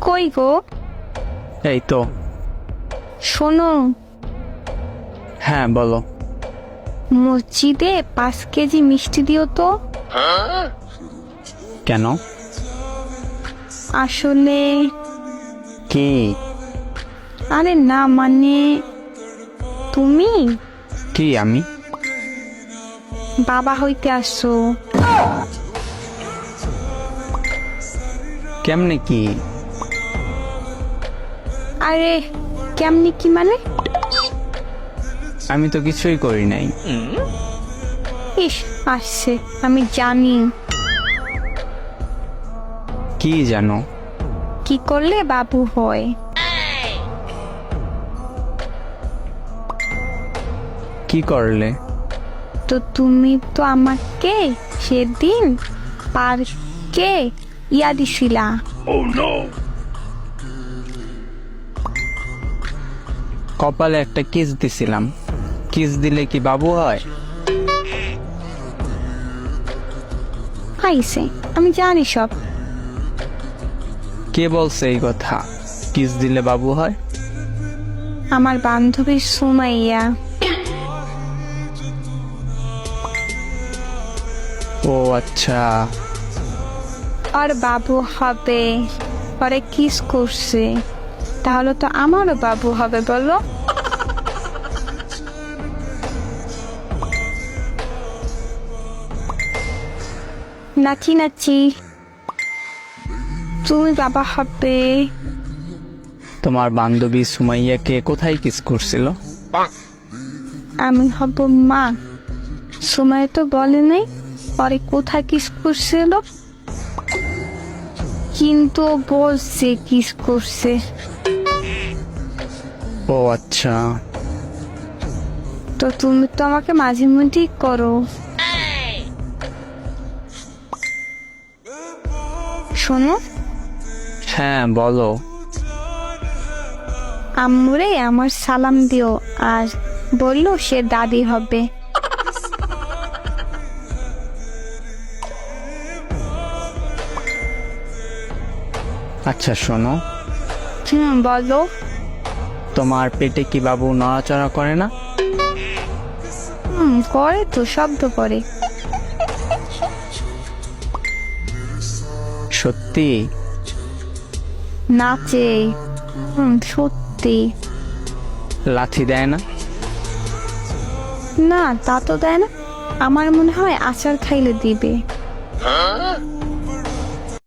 কই গো? এই তো। শোনো। হ্যাঁ বলো। মসজিদে পাঁচ কেজি মিষ্টি দিও তো। কেন? আসলে কি? আরে না মানে তুমি? কি আমি? বাবা হইতে আসছো। কেমনে কি? আরে কেমনি কি মানে? আমি তো কিছুই করি নাই। ইস আসছে আমি জানি। কি জানো? কি করলে বাবু হয়? কি করলে? তো তুমি তো আমাকে সেদিন পার্কে ইয়া দিছিলা। কপালে একটা কিস দিছিলাম। কিস দিলে কি বাবু হয়? আইসে আমি জানি সব। কে বলছে এই কথা? কিস দিলে বাবু হয়? আমার বান্ধবী সুমাইয়া। ও আচ্ছা। আর বাবু হবে পরে কিস করছে। তাহলে তো আমারও বাবু হবে বলো। নাচি নাচি। তুমি বাবা হবে। তোমার বান্ধবী সুমাইয়াকে কোথায় কিস করছিল? আমি হব মা। সময় তো বলে নাই পরে কোথায় কিস করছিল? কিন্তু বলছে কিস করছে। ও আচ্ছা। তো তুমি তো আমাকে মাঝে মধ্যেই করো। শোনো। হ্যাঁ বলো। আম্মুরে আমার সালাম দিও আর বলল সে দাদি হবে। আচ্ছা শোনো। হুম বলো। তোমার পেটে কি বাবু নড়াচড়া করে না? হুম করে তো শব্দ করে। সত্যি? নাচে। হুম সত্যি। লাথি দেয় না? না তা তো দেয় না। আমার মনে হয় আচার খাইলে দিবে।